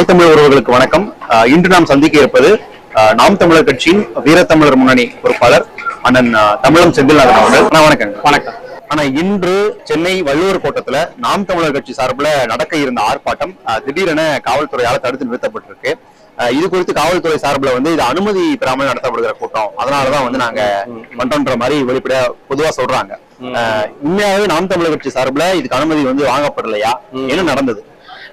தாய் தமிழ் உறவுகளுக்கு வணக்கம். இன்று நாம் சந்திக்க இருப்பது நாம் தமிழர் கட்சியின் வீரத்தமிழர் முன்னணி பொறுப்பாளர் அண்ணன் தமிழம் செந்தில்நாதன் அவர்கள். வணக்கம் வணக்கம். ஆனா இன்று சென்னை வள்ளுவர் கோட்டத்துல நாம் தமிழர் கட்சி சார்பில் நடக்க இருந்த ஆர்ப்பாட்டம் திடீரென காவல்துறையால தடுத்து நிறுத்தப்பட்டிருக்கு. இது குறித்து காவல்துறை சார்பில் வந்து இது அனுமதி பெறாமல் நடத்தப்படுகிற கூட்டம். அதனாலதான் வந்து நாங்க பண்றோன்ற மாதிரி வெளிப்படையா பொதுவா சொல்றாங்க. அஹ், உண்மையாவே நாம் தமிழர் கட்சி சார்பில் இதுக்கு அனுமதி வந்து வாங்கப்படலையா? என்ன நடந்தது?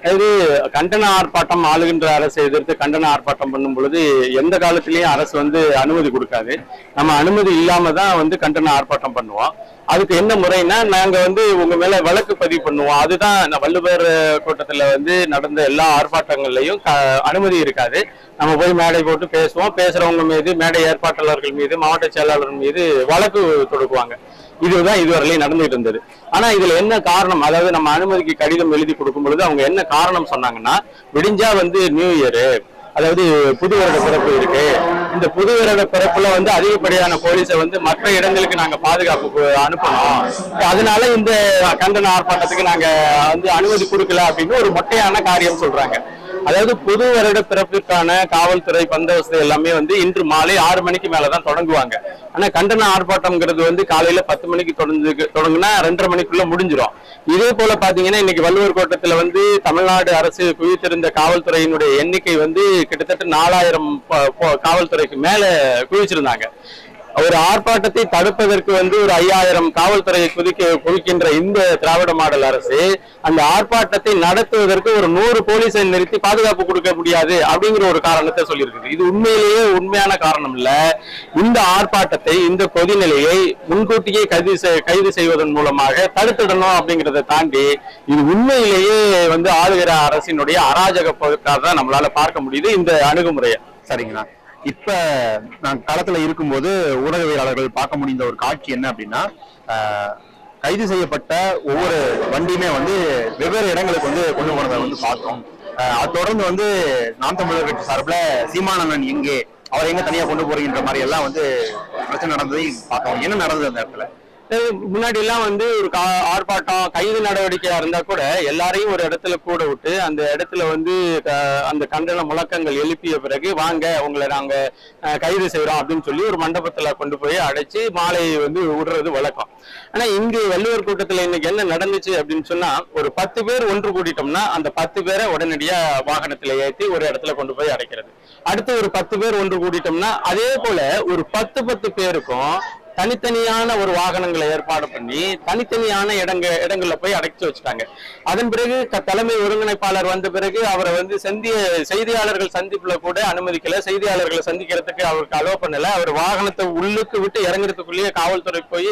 அதாவது கண்டன ஆர்ப்பாட்டம் ஆளுகின்ற அரசை எதிர்த்து கண்டன ஆர்ப்பாட்டம் பண்ணும் பொழுது எந்த காலத்திலயும் அரசு வந்து அனுமதி கொடுக்காது. நம்ம அனுமதி இல்லாம தான் வந்து கண்டன ஆர்ப்பாட்டம் பண்ணுவோம். அதுக்கு என்ன முறைன்னா நாங்க வந்து உங்க மேல வழக்கு பதிவு பண்ணுவோம். அதுதான் வள்ளுவர் கூட்டத்துல வந்து நடந்த எல்லா ஆர்ப்பாட்டங்கள்லயும் க- அனுமதி இருக்காது. நம்ம போய் மேடை போட்டு பேசுவோம். பேசுறவங்க மீது மேடை ஏற்பாட்டாளர்கள் மீது மாவட்ட செயலாளர் மீது வழக்கு தொடுக்குவாங்க. இதுதான் இதுவரையிலையும் நடந்துகிட்டு இருந்தது. ஆனா இதுல என்ன காரணம்? அதாவது நம்ம அனுமதிக்கு கடிதம் எழுதி கொடுக்கும் பொழுது அவங்க என்ன காரணம் சொன்னாங்கன்னா விடிஞ்சா வந்து நியூ இயரு அதாவது புது வருட பிறப்பு இருக்கு. இந்த புது வருட பிறப்புல வந்து அதிகப்படியான போலீஸை வந்து மற்ற இடங்களுக்கு நாங்க பாதுகாப்பு அனுப்பணும். அதனால இந்த கண்டன ஆர்ப்பாட்டத்துக்கு நாங்க வந்து அனுமதி கொடுக்கல அப்படின்னு ஒரு மொட்டையான காரியம் சொல்றாங்க. அதாவது புது வருட பிறப்பிற்கான காவல்துறை பந்தோபஸ்து எல்லாமே வந்து இன்று மாலை ஆறு மணிக்கு மேலதான் தொடங்குவாங்க. ஆனா கண்டன ஆர்ப்பாட்டம்ங்கிறது வந்து காலையில பத்து மணிக்கு தொடர்ந்து தொடங்குனா ரெண்டரை மணிக்குள்ள முடிஞ்சிடும் இதே போல பாத்தீங்கன்னா இன்னைக்கு வள்ளுவர் கோட்டத்துல வந்து தமிழ்நாடு அரசு குவித்திருந்த காவல்துறையினுடைய எண்ணிக்கை வந்து கிட்டத்தட்ட நாலாயிரம் காவல்துறைக்கு மேல குவிச்சிருந்தாங்க. ஒரு ஆர்ப்பாட்டத்தை தடுப்பதற்கு வந்து ஒரு ஐயாயிரம் காவல்துறையை குதிக்க குவிக்கின்ற இந்த திராவிட மாடல் அரசு அந்த ஆர்ப்பாட்டத்தை நடத்துவதற்கு ஒரு நூறு போலீஸை நிறுத்தி பாதுகாப்பு கொடுக்க முடியாது அப்படிங்கிற ஒரு காரணத்தை சொல்லியிருக்குது. இது உண்மையிலேயே உண்மையான காரணம் இல்ல. இந்த ஆர்ப்பாட்டத்தை இந்த கொதிநிலையை முன்கூட்டியே கைது கைது செய்வதன் மூலமாக தடுத்துடணும் அப்படிங்கிறத தாண்டி இது உண்மையிலேயே வந்து ஆளுகிற அரசினுடைய அராஜக போக்காக தான் நம்மளால பார்க்க முடியுது. இந்த அணுகுமுறையை. சரிங்களா? இப்ப நான் களத்துல இருக்கும்போது ஊடகவியலாளர்கள் பார்க்க முடிந்த ஒரு காட்சி என்ன அப்படின்னா ஆஹ், கைது செய்யப்பட்ட ஒவ்வொரு வண்டியுமே வந்து வெவ்வேறு இடங்களுக்கு வந்து கொண்டு போனதை வந்து பார்த்தோம். ஆஹ், தொடர்ந்து வந்து நாம் தமிழர் கட்சி சார்பில் சீமானந்தன் எங்கே அவர் எங்க தனியா கொண்டு போறீங்கன்ற மாதிரி எல்லாம் வந்து பிரச்சனை நடந்ததையும் பார்த்தோம். என்ன நடந்தது அந்த இடத்துல? முன்னாடி எல்லாம் வந்து ஒரு கா- ஆர்ப்பாட்டம் கைது நடவடிக்கையா இருந்தா கூட எல்லாரையும் ஒரு இடத்துல கூட விட்டு அந்த இடத்துல வந்து க- அந்த கண்டன முழக்கங்கள் எழுப்பிய பிறகு வாங்க உங்களை நாங்க கைது செய்யறோம் அப்படின்னு சொல்லி ஒரு மண்டபத்துல கொண்டு போய் அடைச்சு மாலையை வந்து விடுறது வழக்கம். ஆனா இங்கு வள்ளுவர் கூட்டத்துல இன்னைக்கு என்ன நடந்துச்சு அப்படின்னு சொன்னா ஒரு பத்து பேர் ஒன்று கூட்டிட்டோம்னா அந்த பத்து பேரை உடனடியா வாகனத்துல ஏத்தி ஒரு இடத்துல கொண்டு போய் அடைக்கிறது. அடுத்து ஒரு பத்து பேர் ஒன்று கூட்டிட்டோம்னா அதே போல ஒரு பத்து பத்து பேருக்கும் தனித்தனியான ஒரு வாகனங்களை ஏற்பாடு பண்ணி தனித்தனியான இடங்க இடங்கள்ல போய் அடைச்சு வச்சுட்டாங்க. அதன் பிறகு தலைமை ஒருங்கிணைப்பாளர் வந்த பிறகு அவரை வந்து சந்திய செய்தியாளர்கள் சந்திப்புல கூட அனுமதிக்கல. செய்தியாளர்களை சந்திக்கிறதுக்கு அவருக்கு அலோவ் பண்ணல. அவர் வாகனத்தை உள்ளுக்கு விட்டு இறங்குறதுக்குள்ளேயே காவல்துறை போய்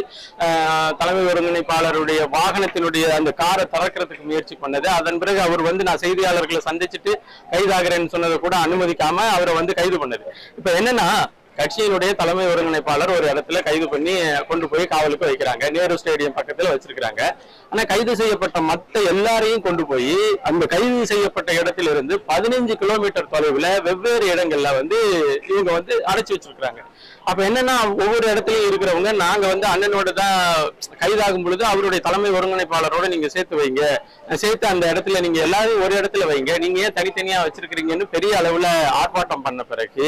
தலைமை ஒருங்கிணைப்பாளருடைய வாகனத்தினுடைய அந்த காரை திறக்கிறதுக்கு முயற்சி பண்ணது. அதன் பிறகு அவர் வந்து நான் செய்தியாளர்களை சந்திச்சுட்டு கைதாகிறேன்னு சொன்னதை கூட அனுமதிக்காம அவரை வந்து கைது பண்ணது. இப்ப என்னன்னா கட்சியினுடைய தலைமை ஒருங்கிணைப்பாளர் ஒரு இடத்துல கைது பண்ணி கொண்டு போய் காவலுக்கு வைக்கிறாங்க. நேரு ஸ்டேடியம் பக்கத்துல வச்சிருக்கிறாங்க. ஆனா கைது செய்யப்பட்ட மற்ற எல்லாரையும் கொண்டு போய் அந்த கைது செய்யப்பட்ட இடத்திலிருந்து பதினைஞ்சு கிலோமீட்டர் தொலைவுல வெவ்வேறு இடங்கள்ல வந்து இவங்க வந்து அடைச்சு வச்சிருக்கிறாங்க. அப்ப என்னன்னா ஒவ்வொரு இடத்துலயும் இருக்கிறவங்க நாங்க வந்து அண்ணனோட தான் கைதாகும் பொழுது அவருடைய தலைமை ஒருங்கிணைப்பாளரோட நீங்க சேர்த்து வைங்க. சேர்த்து அந்த இடத்துல நீங்க எல்லாரும் ஒரு இடத்துல வைங்க. நீங்க ஏன் தனித்தனியா வச்சிருக்கிறீங்கன்னு பெரிய அளவுல ஆர்ப்பாட்டம் பண்ண பிறகு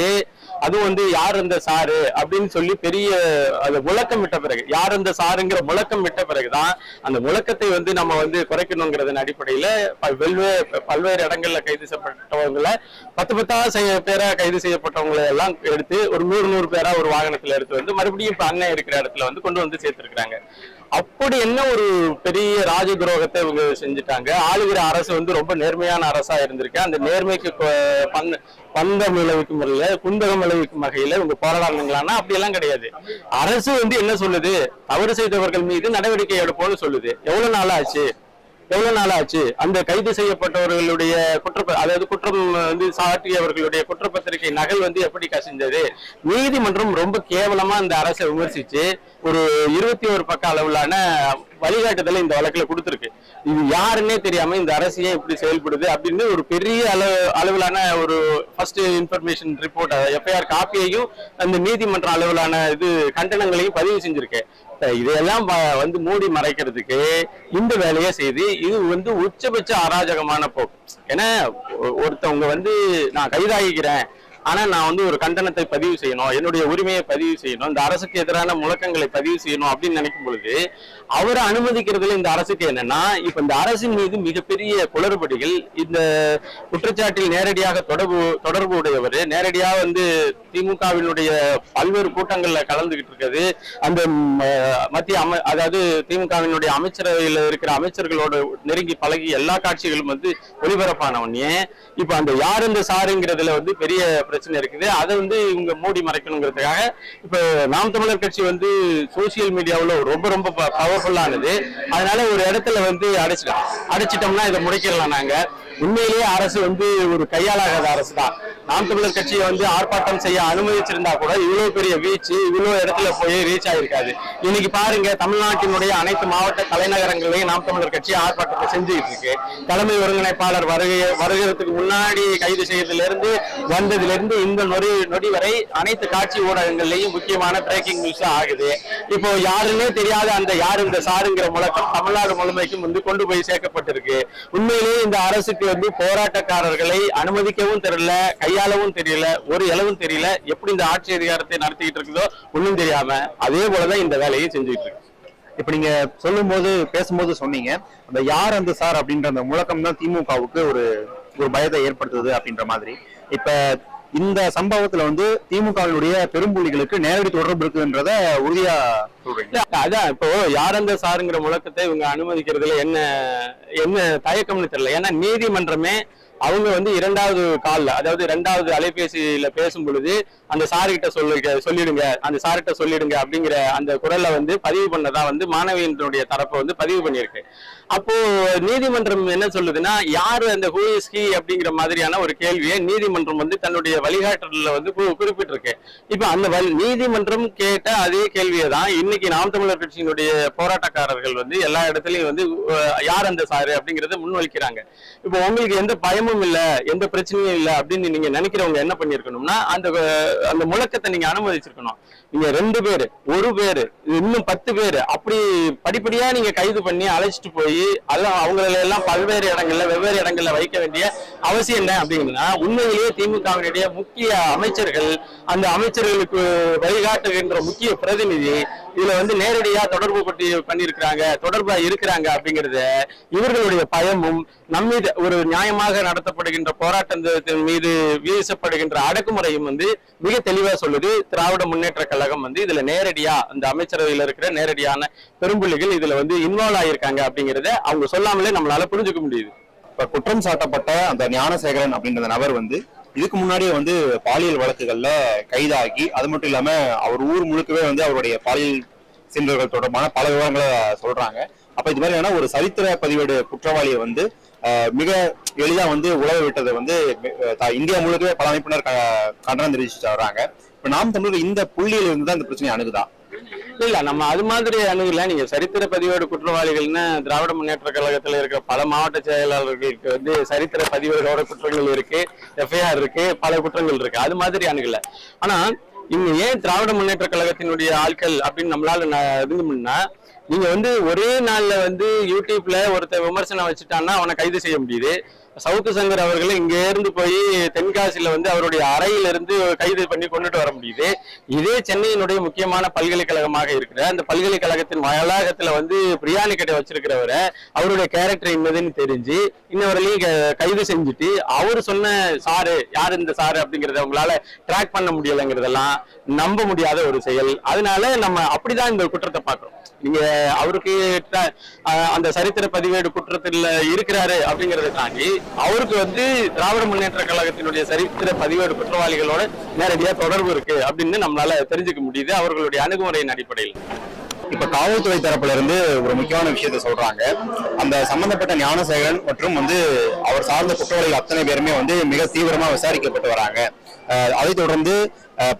அதுவும் வந்து யார் இந்த சாரு அப்படின்னு சொல்லி பெரிய அது முழக்கம் விட்ட பிறகு யார் அந்த சாருங்கிற முழக்கம் விட்ட பிறகுதான் அந்த முழக்கத்தை வந்து நம்ம வந்து குறைக்கணுங்கிறதன் அடிப்படையில ப- வெல்வே- பல்வேறு இடங்கள்ல கைது செய்யப்பட்டவங்களை பத்து பத்தா செய்ய பேரா கைது செய்யப்பட்டவங்களை எல்லாம் எடுத்து ஒரு நூறு நூறு பேரா ஒரு வாகனத்துல எடுத்து வந்து மறுபடியும் இப்ப அண்ணன் இருக்கிற இடத்துல வந்து கொண்டு வந்து சேர்த்திருக்கிறாங்க. அப்படி என்ன ஒரு பெரிய ராஜ துரோகத்தை இவங்க செஞ்சுட்டாங்க? ஆளுகிற அரசு வந்து ரொம்ப நேர்மையான அரசா இருந்திருக்கு. அந்த நேர்மைக்கு பந்த பந்தம் விளைவிக்கும் முறையில குந்தகம் விளைவிக்கும் வகையில இவங்க போராடாங்களான்னா அப்படி எல்லாம் கிடையாது. அரசு வந்து என்ன சொல்லுது? தவறு செய்தவர்கள் மீது நடவடிக்கை எடுப்போம்னு சொல்லுது. எவ்வளவு நாள் ஆச்சு? எவ்வளவு நாள் ஆச்சு அந்த கைது செய்யப்பட்டவர்களுடைய குற்ற அதாவது குற்றம் வந்து சாட்டியவர்களுடைய குற்றப்பத்திரிகை நகல் வந்து எப்படி கசிந்தது? நீதிமன்றம் ரொம்ப கேவலமா இந்த அரசை விமர்சிச்சு ஒரு இருபத்தி ஒரு பக்க அளவிலான வழிகாட்டுதலை இந்த வழக்குல கொடுத்துருக்கு. இது யாருன்னே தெரியாம இந்த அரசு ஏன் இப்படி செயல்படுது அப்படின்னு ஒரு பெரிய அளவு அளவிலான ஒரு ஃபர்ஸ்ட் இன்ஃபர்மேஷன் ரிப்போர்ட் எஃப்ஐஆர் காப்பியையும் அந்த நீதிமன்ற அளவிலான இது கண்டனங்களையும் பதிவு செஞ்சிருக்கேன் இதையெல்லாம் வந்து மூடி மறைக்கிறதுக்கு இந்த வேலையை செய்து இது வந்து உச்சபட்ச அராஜகமான போக்கு. ஏன்னா ஒருத்தவங்க வந்து நான் கைதாகிக்கிறேன் ஆனா நான் வந்து ஒரு கண்டனத்தை பதிவு செய்யணும் என்னுடைய உரிமையை பதிவு செய்யணும் இந்த அரசுக்கு எதிரான முழக்கங்களை பதிவு செய்யணும் அப்படின்னு நினைக்கும் பொழுது அவரை அனுமதிக்கிறதுல இந்த அரசுக்கு என்னன்னா இப்ப இந்த அரசின் மீது மிகப்பெரிய குளறுபடிகள் இந்த குற்றச்சாட்டில் நேரடியாக தொடர்பு தொடர்பு உடையவர் நேரடியாக வந்து திமுகவினுடைய பல்வேறு கூட்டங்கள்ல கலந்துகிட்டு இருக்கிறது அந்த மத்திய அம அதாவது திமுகவினுடைய அமைச்சரவையில் இருக்கிற அமைச்சர்களோட நெருங்கி பழகி எல்லா காட்சிகளும் வந்து ஒளிபரப்பான உடனே இப்ப அந்த யார் இந்த சாருங்கிறதுல வந்து பெரிய பிரச்சனை இருக்குது. அதை வந்து இவங்க மூடி மறைக்கணுங்கிறதுக்காக இப்ப நாம் தமிழர் கட்சி வந்து சோசியல் மீடியாவில் ரொம்ப ரொம்ப பவர்ஃபுல்லானது அதனால ஒரு இடத்துல வந்து அடைச்சிட்டோம். அடைச்சிட்டோம்னா இதை முடிக்கிடலாம் நாங்க. உண்மையிலேயே அரசு வந்து ஒரு கையாளாகாத அரசு தான் நாம் தமிழர் கட்சியை வந்து ஆர்ப்பாட்டம் செய்ய அனுமதிச்சிருந்தா கூட இவ்வளவு பெரிய வீச்சு இவ்வளவு இடத்துல போய் ரீச் ஆயிருக்காது. இன்னைக்கு பாருங்க தமிழ்நாட்டினுடைய அனைத்து மாவட்ட தலைநகரங்களையும் நாம் தமிழர் கட்சி ஆர்ப்பாட்டத்தை செஞ்சுக்கிட்டு இருக்கு. தலைமை ஒருங்கிணைப்பாளர் வருகை வருகிறதுக்கு முன்னாடி கைது செய்யறதுல இருந்து வந்ததுல இருந்து இந்த நொடி நொடி வரை அனைத்து காட்சி ஊடகங்கள்லயும் முக்கியமான பிரேக்கிங் நியூஸ் ஆகுது. இப்போ யாருன்னே தெரியாத அந்த யார் இந்த சாருங்கிற முழக்கம் தமிழ்நாடு முழுமைக்கும் வந்து கொண்டு போய் சேர்க்கப்பட்டிருக்கு. உண்மையிலேயே இந்த அரசுக்கு வந்து போராட்டக்காரர்களை அனுமதிக்கவும் தெரியல கையாளவும் தெரியல ஒரு இளவும் தெரியல. எப்படி இந்த ஆட்சி அதிகாரத்தை நடத்திக்கிட்டு இருக்குதோ ஒண்ணும் தெரியாம அதே போலதான் இந்த வேலையை செஞ்சுட்டு இருக்கு. இப்ப நீங்க சொல்லும்போது பேசும்போது சொன்னீங்க அந்த யார் அந்த சார் அப்படின்ற அந்த முழக்கம் தான் திமுகவுக்கு ஒரு ஒரு பயத்தை ஏற்படுத்துது அப்படின்ற மாதிரி. இப்ப இந்த சம்பவத்துல வந்து திமுகவினுடைய பெரும்புள்ளிகளுக்கு நேரடி தொடர்பு இருக்குன்றத உறுதியா சொல்றீங்க. அதான் இப்போ யார் அந்த சாருங்கிற முழக்கத்தை இவங்க அனுமதிக்கிறதுல என்ன என்ன தயக்கம்னு தெரியல. ஏன்னா நீதிமன்றமே அவங்க வந்து இரண்டாவது காலில் அதாவது இரண்டாவது அலைபேசியில பேசும் பொழுது அந்த சார்கிட்ட சொல்லுங்க சொல்லிடுங்க அந்த சார்கிட்ட சொல்லிடுங்க அப்படிங்கிற அந்த குரலை வந்து பதிவு பண்ணதா வந்து மாணவியினுடைய தரப்பை வந்து பதிவு பண்ணியிருக்கு. அப்போ நீதிமன்றம் என்ன சொல்லுதுன்னா யார் அந்த ஹூ அப்படிங்கிற மாதிரியான ஒரு கேள்வியை நீதிமன்றம் வந்து தன்னுடைய வழிகாட்டலில் வந்து கு- குறிப்பிட்டிருக்கு. இப்ப அந்த வழி- நீதிமன்றம் கேட்ட அதே கேள்வியை தான் இன்னைக்கு நாம் தமிழர் கட்சியினுடைய போராட்டக்காரர்கள் வந்து எல்லா இடத்துலயும் வந்து யார் அந்த சாரு அப்படிங்கறத முன்வைக்கிறாங்க. இப்போ உங்களுக்கு எந்த பயமும் இல்ல எந்த பிரச்சனையும் இல்ல அப்படின்னு நீங்க நினைக்கிறவங்க என்ன பண்ணிருக்கணும்னா அந்த அந்த முழக்கத்தை நீங்க அனுமதிச்சிருக்கணும். நீங்க ரெண்டு பேரு ஒரு பேரு இன்னும் பத்து பேரு அப்படி படிப்படியா நீங்க கைது பண்ணி அழைச்சிட்டு போய் அதெல்லாம் அவங்கள எல்லாம் பல்வேறு இடங்கள்ல வெவ்வேறு இடங்கள்ல வைக்க வேண்டிய அவசியம் என்ன அப்படின்னா உண்மையிலேயே திமுகவினுடைய முக்கிய அமைச்சர்கள் அந்த அமைச்சர்களுக்கு வழிகாட்டுகின்ற முக்கிய பிரதிநிதி இதுல வந்து நேரடியா தொடர்பு பற்றி பண்ணியிருக்கிறாங்க தொடர்பா இருக்கிறாங்க அப்படிங்கறது இவர்களுடைய பயமும் நம்மீது ஒரு நியாயமாக நடத்தப்படுகின்ற போராட்டத்தின் மீது வீசப்படுகின்ற அடக்குமுறையும் வந்து மிக தெளிவா சொல்லுது. திராவிட முன்னேற்ற கழகம் வந்து இதுல நேரடியா அந்த அமைச்சரவையில் இருக்கிற நேரடியான பெரும்புள்ளிகள் இதுல வந்து இன்வால்வ் ஆயிருக்காங்க அப்படிங்கறத அவங்க சொல்லாமலே நம்மளால புரிஞ்சுக்க முடியுது. இப்ப குற்றம் சாட்டப்பட்ட அந்த ஞானசேகரன் அப்படின்ற நபர் வந்து இதுக்கு முன்னாடியே வந்து பாலியல் வழக்குகள்ல கைதாகி அது மட்டும் இல்லாம அவர் ஊர் முழுக்கவே வந்து அவருடைய பாலியல் சென்றவர்கள் தொடர்பான பல விவரங்களை சொல்றாங்க. அப்ப இது மாதிரி ஏன்னா ஒரு சரித்திர பதிவேடு குற்றவாளியை வந்து மிக எளிதா வந்து உழவு விட்டதை வந்து இந்தியா முழுக்கவே பல அமைப்பினர் க- கண்டனம் தெரிவிச்சுட்டு வர்றாங்க. இப்ப நாம் தமிழர் இந்த புள்ளியில இருந்து தான் இந்த பிரச்சனை அணுகுதான் இல்ல நம்ம அது மாதிரி அணுகல நீங்க சரித்திர பதிவேடு குற்றவாளிகள்னு திராவிட முன்னேற்ற கழகத்துல இருக்கிற பல மாவட்ட செயலாளர்களுக்கு வந்து சரித்திர பதிவேடோட குற்றங்கள் இருக்கு எஃப்ஐஆர் இருக்கு பல குற்றங்கள் இருக்கு. அது மாதிரி அணுகல ஆனா இங்க ஏன் திராவிட முன்னேற்ற கழகத்தினுடைய ஆட்கள் அப்படின்னு நம்மளால ந- இருந்தோம்னா நீங்க வந்து ஒரே நாள்ல வந்து யூடியூப்ல ஒருத்தர் விமர்சனம் வச்சுட்டான்னா அவனை கைது செய்ய முடியுது. சவுக்கு சங்கர் அவர்களை இங்க இருந்து போய் தென்காசியில வந்து அவருடைய அறையில இருந்து கைது பண்ணி கொண்டுட்டு வர முடியுது. இதே சென்னையினுடைய முக்கியமான பல்கலைக்கழகமாக இருக்கிற அந்த பல்கலைக்கழகத்தின் வளாகத்துல வந்து பிரியாணி கடை வச்சிருக்கிறவரை அவருடைய கேரக்டர் என்னதுன்னு தெரிஞ்சு இன்னவரையும் க- கைது செஞ்சுட்டு அவர் சொன்ன சாரு யார் இந்த சாரு அப்படிங்கறத உங்களால ட்ராக் பண்ண முடியலைங்கிறதெல்லாம் நம்ப முடியாத ஒரு செயல். அதனால நம்ம அப்படிதான் இந்த குற்றத்தை பாக்குறோம் நீங்க அவருக்கு அந்த சரித்திர பதிவேடு குற்றத்தில் இருக்கிறாரு அப்படிங்கறத தாண்டி அவருக்கு வந்து திராவிட முன்னேற்ற கழகத்தினுடைய சரித்திர பதிவேடு குற்றவாளிகளோட நேரடியா தொடர்பு இருக்கு அப்படின்னு நம்மளால தெரிஞ்சுக்க முடியுது. அவர்களுடைய அணுகுமுறையின் அடிப்படையில். இப்ப காவல்துறை தரப்புல இருந்து ஒரு முக்கியமான விஷயத்த சொல்றாங்க. அந்த சம்பந்தப்பட்ட ஞானசேகரன் மற்றும் வந்து அவர் சார்ந்த குற்றவாளிகள் அத்தனை பேருமே வந்து மிக தீவிரமா விசாரிக்கப்பட்டு வராங்க. அதை அதைத் தொடர்ந்து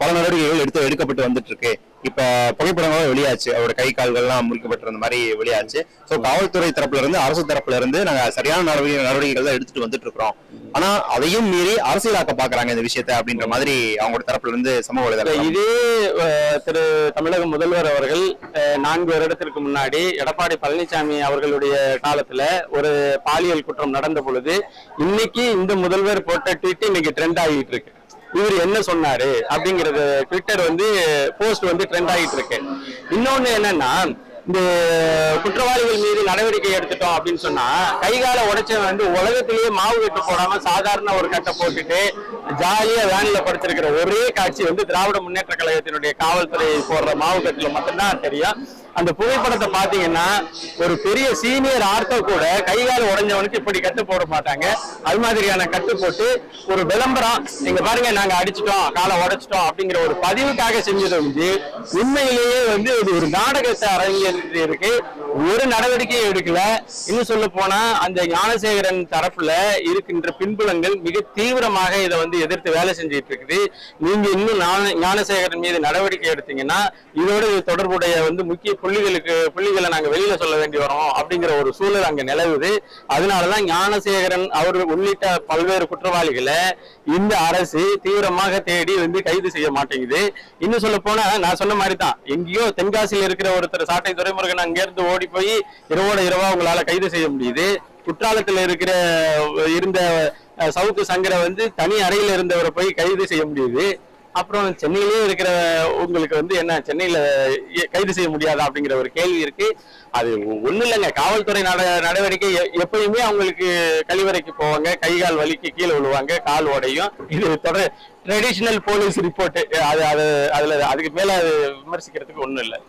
பல நடவடிக்கைகள் எடுத்து எடுக்கப்பட்டு வந்துட்டு இருக்கு. இப்ப புகைப்படங்கள வெளியாச்சு. அவரோட கை கால்கள்லாம் முறிக்கப்பட்டிருந்த மாதிரி வெளியாச்சு. சோ காவல்துறை தரப்புல இருந்து அரசு தரப்புல இருந்து நாங்க சரியான நடவடிக்கை நடவடிக்கைகள் தான் எடுத்துட்டு வந்துட்டு இருக்கிறோம் ஆனா அதையும் மீறி அரசியலாக்க பாக்குறாங்க இந்த விஷயத்த அப்படின்ற மாதிரி அவங்களோட தரப்புல இருந்து சமூக வலைதளம் இதே திரு தமிழக முதல்வர் அவர்கள் நான்கு வருடத்திற்கு முன்னாடி எடப்பாடி பழனிசாமி அவர்களுடைய காலத்துல ஒரு பாலியல் குற்றம் நடந்த பொழுது இன்னைக்கு இந்த முதல்வர் போட்ட ட்வீட் இன்னைக்கு ட்ரெண்ட் ஆகிட்டு இருக்கு. இவர் என்ன சொன்னாரு அப்படிங்கறது ட்விட்டர் வந்து போஸ்ட் வந்து ட்ரெண்ட் ஆகிட்டு இருக்கு. இன்னொன்னு என்னன்னா இந்த குற்றவாளிகள் மீது நடவடிக்கை எடுத்துட்டோம் அப்படின்னு சொன்னா கைகால உடைச்சவன் வந்து உலகத்திலேயே மாவு கட்டு போடாம சாதாரண ஒரு கட்டை போட்டுட்டு ஜாலியா வேனில படுத்திருக்கிற ஒரே காட்சி வந்து திராவிட முன்னேற்ற கழகத்தினுடைய காவல்துறை போடுற மாவு கட்டுல மட்டும்தான் தெரியும். அந்த புகைப்படத்தை பாத்தீங்கன்னா ஒரு பெரிய சீனியர் ஆர்த்தோ கூட கைகால் உடஞ்சவனுக்கு இப்படி கட்டு போட மாட்டாங்க. அது மாதிரியான கட்டு போட்டு ஒரு விளம்பரம் நீங்க பாருங்க நாங்க அடிச்சிட்டோம் காலை உடைச்சிட்டோம் அப்படிங்கிற ஒரு பதிவுக்காக செஞ்சது வந்து உண்மையிலேயே வந்து இது ஒரு நாடகத்தை அரங்கேற்றி இருக்கு ஒரு நடவடிக்கையும் எடுக்கல. இன்னும் சொல்ல போனா அந்த ஞானசேகரன் தரப்புல இருக்கின்ற பின்புலங்கள் மிக தீவிரமாக இதை வந்து எதிர்த்து வேலை செஞ்சுட்டு இருக்குது. நீங்க இன்னும் ஞானசேகரன் மீது நடவடிக்கை எடுத்தீங்கன்னா இதோட தொடர்புடைய வந்து முக்கிய புள்ளிகளுக்கு புள்ளிகளை நாங்க வெளியில சொல்ல வேண்டி வரோம் அப்படிங்கிற ஒரு சூழல் அங்க நிலவுது. அதனாலதான் ஞானசேகரன் அவர் உள்ளிட்ட பல்வேறு குற்றவாளிகளை இந்த அரசு தீவிரமாக தேடி வந்து கைது செய்ய மாட்டேங்குது. இன்னும் சொல்ல போனா நான் சொன்ன மாதிரி தான் எங்கேயோ தென்காசியில் இருக்கிற ஒருத்தர் சாட்டை துறைமுருகன் அங்கிருந்து ஓடி ஓடி போய் இரவோட இரவா உங்களால கைது செய்ய முடியுது. குற்றாலத்துல இருக்கிற இருந்த சவுக்கு சங்கரை வந்து தனி அறையில இருந்தவரை போய் கைது செய்ய முடியுது. அப்புறம் சென்னையிலேயே இருக்கிற உங்களுக்கு வந்து என்ன சென்னையில கைது செய்ய முடியாதா அப்படிங்கிற ஒரு கேள்வி இருக்கு. அது ஒண்ணு இல்லைங்க. காவல்துறை நட நடவடிக்கை எப்பயுமே அவங்களுக்கு கழிவறைக்கு போவாங்க. கை கால் வலிக்கு கீழே விழுவாங்க. கால் உடையும். இது தொடர் ட்ரெடிஷ்னல் போலீஸ் ரிப்போர்ட் அது அது அதுல அதுக்கு மேல அது விமர்சிக்கிறதுக்கு ஒண்ணும் இல்லை.